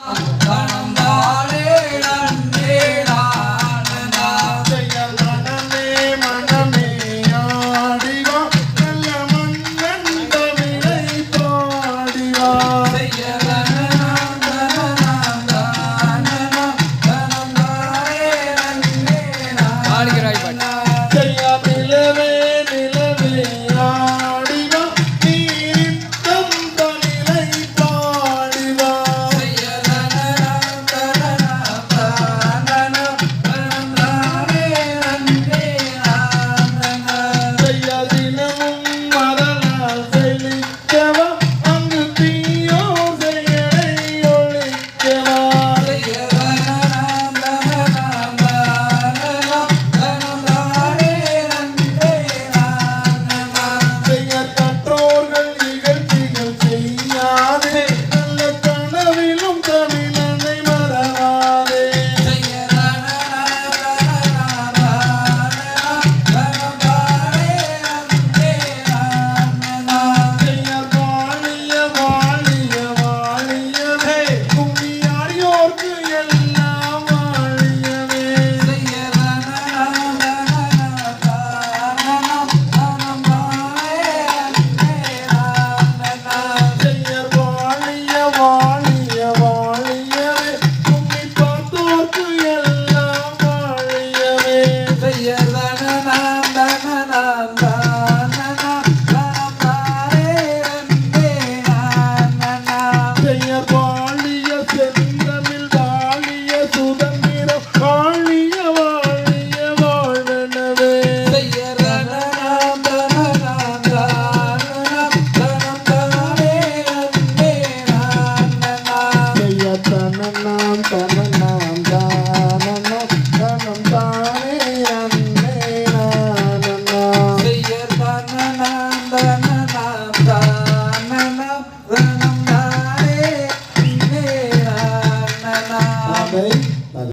아. பெயர் தான நான் தான நான் தான் தன நாம் தன amén.